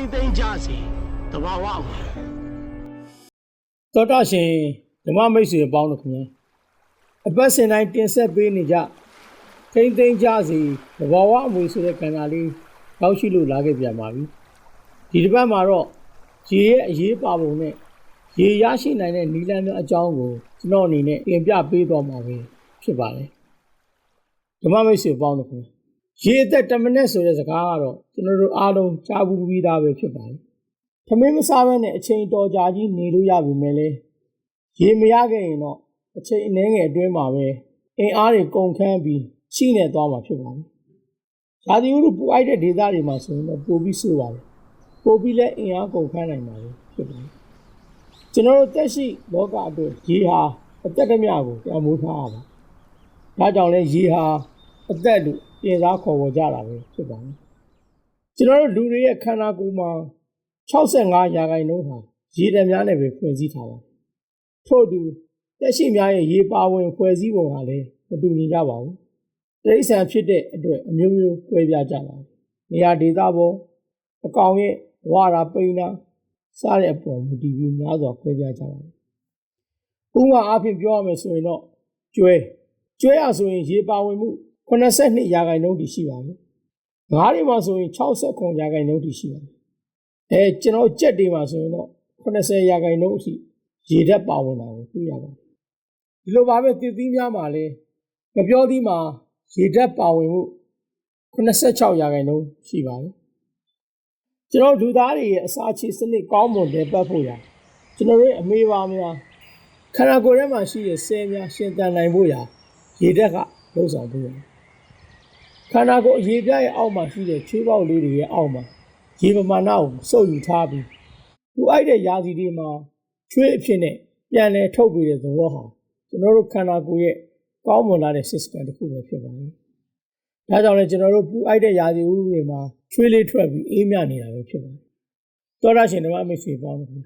မ့်သိမ့်ကြစေတဘာဝဝင်သောတာရှင်ဓမ္မမိတ်ဆွေအပေါင်းတို့ခင်ဗျာအပတ်စဉ်တိုင်းတင်ဆက်ပေးနေကြထိမ့်သိမ့်ကြစီသဘာဝအမွေဆိုတဲ့ကဏ္ဍလေးရောက်ရှိလို့လာခဲ့ပြန်ပါပြီဒီတစ်ပတ်မှာတော့ရေရဲ့အရေးပါပုံနဲ့ရေရရှိနိုင်တဲ့နီလန်းများအကြောင်းကိုကျွန်တော်အနေနဲ့တင်ပြပေးသွားမှာပဲဖြစ်ပါတယ်ဓမ္မမိတ်ဆွေအပေါင်းတို့ခင်ဗျာ ရေအသက်10မိနစ်ဆိုတဲ့စကားကတော့ကျွန်တော်တို့အားလုံးကြားဘူးပြီးသားပဲဖြစ်ပါတယ်ထမင်းမစားဘဲနဲ့အချိန်တော်ကြာကြီးနေလို့ရပြီမဲ့လေရေမရခဲ့ရင်တော့အချိန်အနည်းငယ်အတွင်းမှာပဲအင်အားတွေကုန်ခန်းပြီးရှိနေသွားမှာဖြစ်ပါတယ်။ဇာတိဥရုပူအိုက်တဲ့ဒေသတွေမှာဆိုရင်တော့ပိုပြီးဆိုးပါတယ်။ပိုပြီးလည်းအင်အားကုန်ခန်းနိုင်ပါလေဖြစ်ပါတယ်။ကျွန်တော်တို့တက်ရှိလောကအတွက်ရေဟာအသက်တမျှကိုတန်ဖိုးထားရပါ။ဒါကြောင့်လဲရေဟာအသက်လို့ ပြင်စားခေါ်ဝေါ်ကြတာပဲဖြစ်ပါတယ်။ကျွန်တော်တို့လူတွေရဲ့ခန္ဓာကိုယ်မှာ65ရာခိုင်နှုန်းဟာရေဓာတ်များနဲ့ပဲဖွဲ့စည်းထားပါတယ်။ထို့အတူတက်ရှိများရဲ့ရေပါဝင်ဖွဲ့စည်းပုံဟာလည်းမတူညီကြပါဘူး။တိရစ္ဆာန်ဖြစ်တဲ့အတွက်အမျိုးမျိုးကွဲပြားကြပါတယ်။နေရာဒေသပေါ်အကောင်ရဲ့ဝါရာပိန်းနာစတဲ့အပေါ်မူတည်ပြီးများစွာကွဲပြားကြပါတယ်။ဥပမာအားဖြင့်ပြောရမယ်ဆိုရင်တော့ကျွဲကျွဲရဆိုရင်ရေပါဝင်မှု 82ရာခိုင်နှုန်းတည်ရှိပါတယ်။ငါးတွေမှာဆိုရင်69ရာခိုင်နှုန်းတည်ရှိပါတယ်အဲကျွန်တော်ကြက်တွေမှာဆိုရင်တော့80ရာခိုင်နှုန်းအထိရေဓာတ်ပါဝင်တာကိုတွေ့ရပါတယ်ဒီလိုပါပဲတည်သီးများမှာလည်းမပြောသီးမှာရေဓာတ်ပါဝင်မှု86ရာခိုင်နှုန်းရှိပါတယ်ကျွန်တော်လူသားတွေရဲ့အစာချေစနစ်ကောင်းမွန်တဲ့ပတ်ဖို့ရာကျွန်တော်ရဲ့အမေပါများခန္ဓာကိုယ်ထဲမှာရှိတဲ့ဆဲများရှင်သန်နိုင်ဖို့ရာရေဓာတ်ကလှုပ်ဆောင်ပေးရတယ် ခန္ဓာကိုယ်အရေးပြရဲ့အောက်မှာရှိတဲ့ချွေးပေါက်လေးတွေရဲ့အောက်မှာရေပမာဏကိုစုပ်ယူထားပြီးသူအိုက်တဲ့ရာသီတွေမှာချွေးအဖြစ်နဲ့ပြန်လဲထုတ်ပြီးတဲ့သဘောဟာကျွန်တော်တို့ခန္ဓာကိုယ်ရဲ့ကောင်းမွန်လာတဲ့ system တစ်ခုပဲဖြစ်ပါတယ်။ဒါကြောင့်လည်းကျွန်တော်တို့ပူအိုက်တဲ့ရာသီဥတုတွေမှာချွေးလေးထွက်ပြီးအေးမြနေတာပဲဖြစ်ပါတယ်။သောတာရှင်ဓမ္မမိတ်ဆွေပေါင်းတို့ဒီ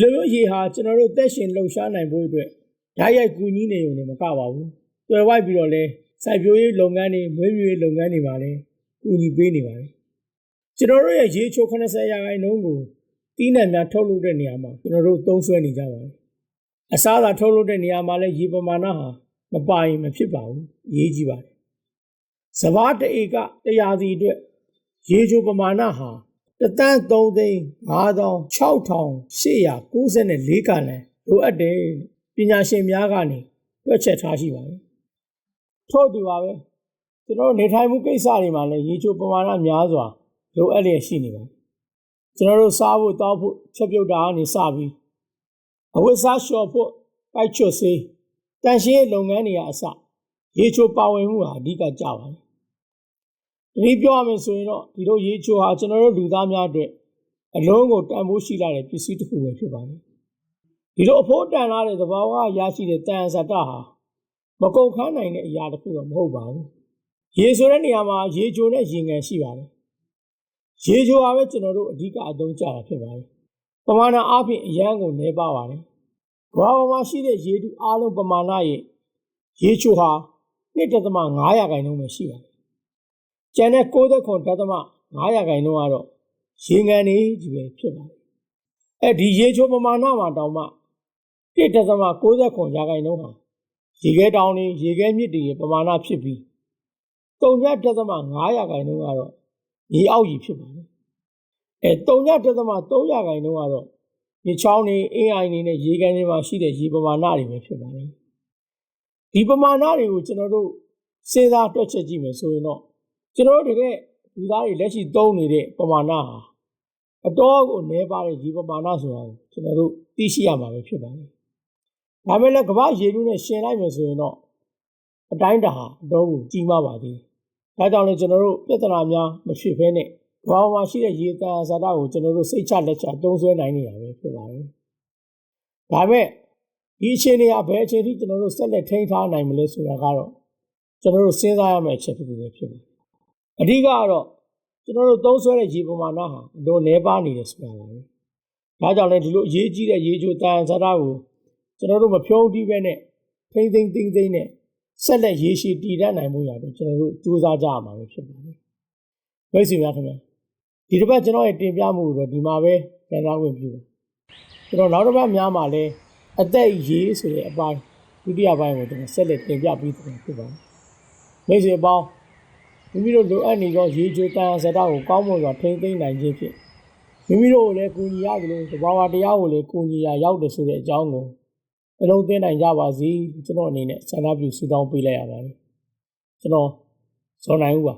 လိုမျိုးရေဟာကျွန်တော်တို့သက်ရှင်လှုပ်ရှားနိုင်ဖို့အတွက်ဓာတ်ရိုက်ကူညီနေုံနဲ့မကပါဘူး။တွယ်ဝိုက်ပြီးတော့လဲ စိုက်ပျိုးရေးလုပ်ငန်းတွေမွေးမြူရေးလုပ်ငန်းတွေမှာလည်းကူညီပေးနေပါတယ်။ကျွန်တော်တို့ရဲ့ရေချို80ရာခိုင်နှုန်းကိုတီးနှံများထုတ်လုပ်တဲ့နေရာမှာကျွန်တော်တို့သုံးစွဲနေကြပါတယ်။အစားအစာထုတ်လုပ်တဲ့နေရာမှာလည်းရေပမာဏဟာမပါရင်မဖြစ်ပါဘူး။အရေးကြီးပါတယ်။စဘာတဧကတရားစီအတွက်ရေချိုပမာဏဟာတသန်း3သိန်း5694ကလန်လိုအပ်တယ်ပညာရှင်များကနေတွက်ချက်ထားရှိပါတယ်။ ထို့အတူပါပဲကျွန်တော်တို့နေထိုင်မှုကိစ္စတွေမှာလည်းရေချိုပမာဏများစွာလိုအပ်လျက်ရှိနေပါတယ်ကျွန်တော်တို့စားဖို့တောက်ဖို့ချက်ပြုတ်တာကနေစပြီးအဝတ်စားလျှော်ဖို့ပိုက်ချွတ်စေးတန်ရှင်းရေးလုပ်ငန်းတွေကအစရေချိုပါဝင်မှုဟာအဓိကကြပါတယ်ဒီပြောရမယ်ဆိုရင်တော့ဒီလိုရေချိုဟာကျွန်တော်တို့လူသားများအတွက်အလုံးကိုတန်ဖိုးရှိလာတဲ့ပစ္စည်းတစ်ခုပဲဖြစ်ပါတယ်ဒီလိုအဖို့တန်လာတဲ့သဘာဝရရှိတဲ့တန်ဆတ်တာဟာ မကုန်ခန်းနိုင်တဲ့အရာတစ်ခုတော့မဟုတ်ပါဘူးရေဆိုတဲ့နေရာမှာရေချိုနဲ့ရေငန်ရှိပါတယ်ရေချိုအားပဲကျွန်တော်တို့အဓိကအသုံးကြတာဖြစ်ပါတယ်။ပမာဏအားဖြင့်အရန်ကိုနေပါပါတယ်။ကမ္ဘာပေါ်မှာရှိတဲ့ရေတုအားလုံးပမာဏရဲ့ရေချိုဟာ1.5ရာခိုင်နှုန်းပဲရှိပါတယ်။ကျန်တဲ့69.5ရာခိုင်နှုန်းကတော့ရေငန်နေကြီးပဲဖြစ်ပါတယ်။အဲဒီရေချိုပမာဏမှာတောင်မှ1.69ရာခိုင်နှုန်းဟာ ရေခဲတောင်တွေရေခဲမြစ်တွေရဲ့ပမာဏဖြစ်ပြီး3.5ရာခိုင်နှုန်းကတော့ရေအောက်ကြီးဖြစ်ပါတယ်။အဲ3.3ရာခိုင်နှုန်းကတော့ရေချောင်းတွေအင်းအိုင်တွေနဲ့ရေကန်တွေမှာရှိတဲ့ရေပမာဏတွေပဲဖြစ်ပါတယ်။ဒီပမာဏတွေကိုကျွန်တော်တို့စဉ်းစားတွက်ချက်ကြည့်မယ်ဆိုရင်တော့ကျွန်တော်တို့တကယ်လူသားတွေလက်ရှိသုံးနေတဲ့ပမာဏဟာအတော်ကိုနည်းပါတဲ့ရေပမာဏဆိုတာကိုကျွန်တော်တို့သိရှိရမှာပဲဖြစ်ပါတယ်။ ဒါမဲ့လည်းကမ္ဘာရေလူနဲ့ရှင်လိုက်မယ်ဆိုရင်တော့အတိုင်းတာဟာအတော်ကိုကြီးမားပါသေးတယ်။ဒါကြောင့်လည်းကျွန်တော်တို့ပြဿနာများမဖြစ်ဘဲနဲ့ဘာမှရှိတဲ့ရေတန်ဇာတာကိုကျွန်တော်တို့စိတ်ချလက်ချသုံးစွဲနိုင်နေတာပဲဖြစ်ပါတယ်။ဒါမဲ့ဒီအခြေအနေအဘယ်အချိန်ထိကျွန်တော်တို့ဆက်လက်ထိန်းထားနိုင်မလဲဆိုတာကတော့ကျွန်တော်တို့စဉ်းစားရမယ့်အချက်တစ်ခုပဲဖြစ်ပါတယ်။အဓိကကတော့ကျွန်တော်တို့သုံးစွဲတဲ့ရေပမာဏဟာအလိုနှဲပါနေတယ်ဆိုတာပါပဲ။ဒါကြောင့်လည်းဒီလိုအရေးကြီးတဲ့ရေချိုတန်ဇာတာကို ကျွန်တော်တို့မဖြုံးတီးပဲနဲ့ထိမ့်သိမ့်သိမ့်သိမ့်နဲ့ဆက်လက်ရေရှည်တည်တတ်နိုင်မှုရတယ်ကျွန်တော်တို့စူးစမ်းကြရမှာပဲဖြစ်ပါတယ်။မိတ်ဆွေများခင်ဗျာဒီတစ်ပတ်ကျွန်တော်ရဲ့တင်ပြမှုကိုတော့ဒီမှာပဲပြန်စားဝင်ပြုကျွန်တော်နောက်တစ်ပတ်များမှာလဲအသက်ရေးဆိုတဲ့အပိုင်းဒုတိယပိုင်းကိုကျွန်တော်ဆက်လက်တင်ပြပြီးတော့ဖြစ်ပါတယ်မိတ်ဆွေပေါင်းမိမိတို့လိုအပ်နေသောရေချိုတန်ဇာတ်ကိုကောင်းမွန်စွာထိန်းသိမ်းနိုင်ခြင်းဖြင့်မိမိတို့ကိုလည်းကူညီရတယ်လို့တဘာဝတရားကိုလည်းကူညီရရောက်တယ်ဆိုတဲ့အကြောင်းကို အလုံးသိနိုင်ကြပါစေကျွန်တော်အနေနဲ့ဆန္ဒပြုဆုတောင်းပေးလိုက်ရပါတယ်ကျွန်တော်ဇော်နိုင်ဦးပါ